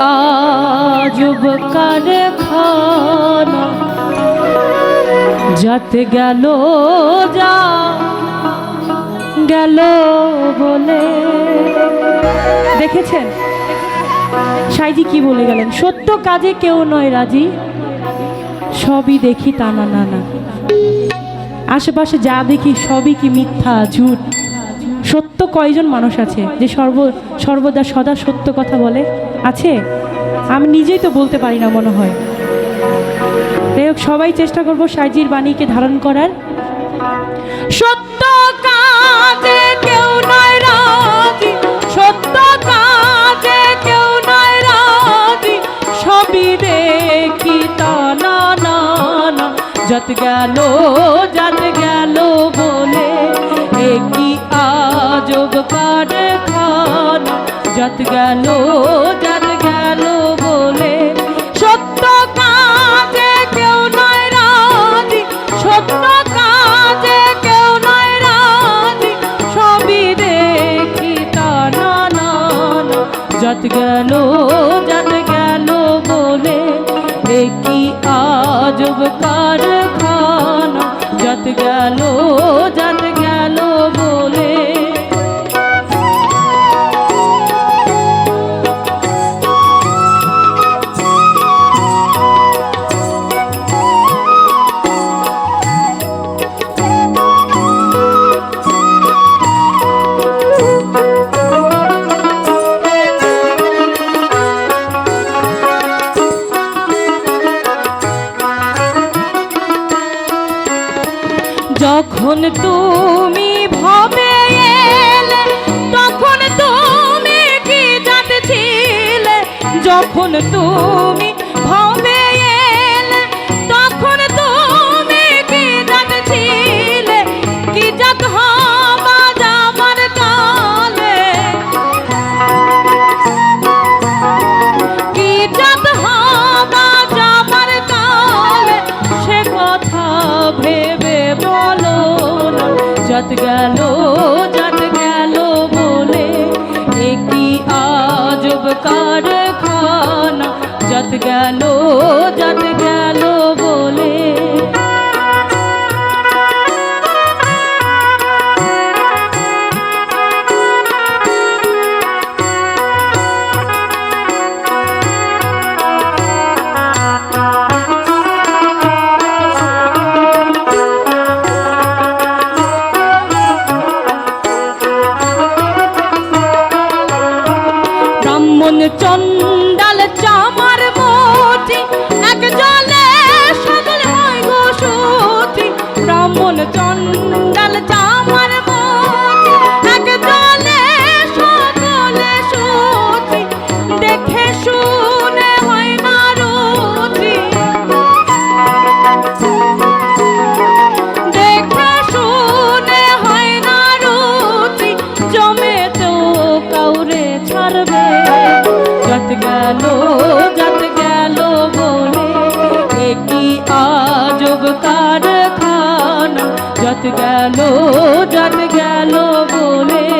আজব কারখানা। যাতে গেল যা, গেল বলে। দেখেছেন? সাইজি কি বলে গেলেন? সত্য কাজে কেউ নয় রাজি, সবই দেখি টানা নানা। আশেপাশে যা দেখি সবই কি মিথ্যা, ঝুট। সত্য কয়জন মানুষ আছে যে সর্ব, সর্বদা সদা সত্য কথা বলে? আছে? আমি নিজেই তো বলতে পারি না মনে হয়। যাই হোক, সবাই চেষ্টা করব সাইজির বাণীকে ধারণ করার। সত্য যত গেল যত গেল বলে একই আজব কারখানা যত গেল যত গেল বলে। সত্য কাজে কেউ নয় রাজি। সত্য কাজে কেউ নয় রাজি। সবই দেখি তা না না না যত গেল যত গেল বলে। একই আজব কারখানা যত গেল যত গেল যখন তুমি ভবে এলে তখন তুমি কি জানছিলে যখন তুমি গেল গেল যত গেল বলে একই আজব কারখানা যত গেল যত গেল বলে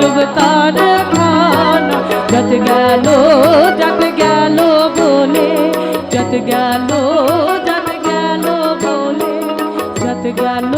আজব খান। যত গেল যত গেল বলে যত গেল যত গেল বলে যত গেল